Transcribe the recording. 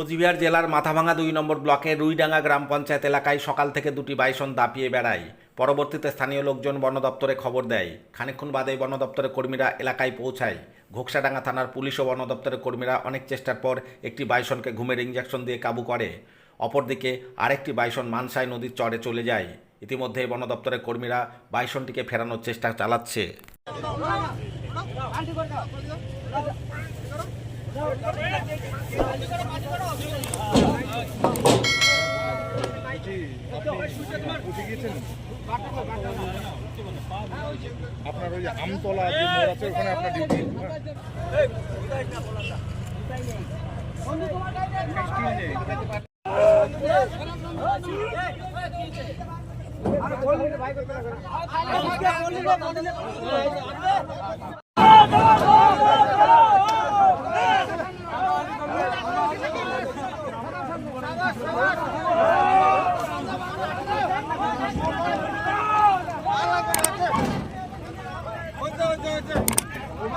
কোচবিহার জেলার মাথাভাঙা দুই নম্বর ব্লকের রুইডাঙ্গা গ্রাম পঞ্চায়েত এলাকায় সকাল থেকে দুটি বাইসন দাপিয়ে বেড়ায়। পরবর্তীতে স্থানীয় লোকজন বন দপ্তরে খবর দেয়। খানিকক্ষণ বাদে বন দপ্তরের কর্মীরা এলাকায় পৌঁছায়। ঘোকসাডাঙ্গা থানার পুলিশ ও বন দপ্তরের কর্মীরা অনেক চেষ্টার পর একটি বাইসনকে ঘুমের ইঞ্জেকশন দিয়ে কাবু করে। অপরদিকে আরেকটি বাইসন মানসাই নদীর চরে চলে যায়। ইতিমধ্যে বন দপ্তরের কর্মীরা বাইসনটিকে ফেরানোর চেষ্টা চালাচ্ছে। আপনার ওই আমতলা যে মোড় আছে ওখানে আপনার ডিউটি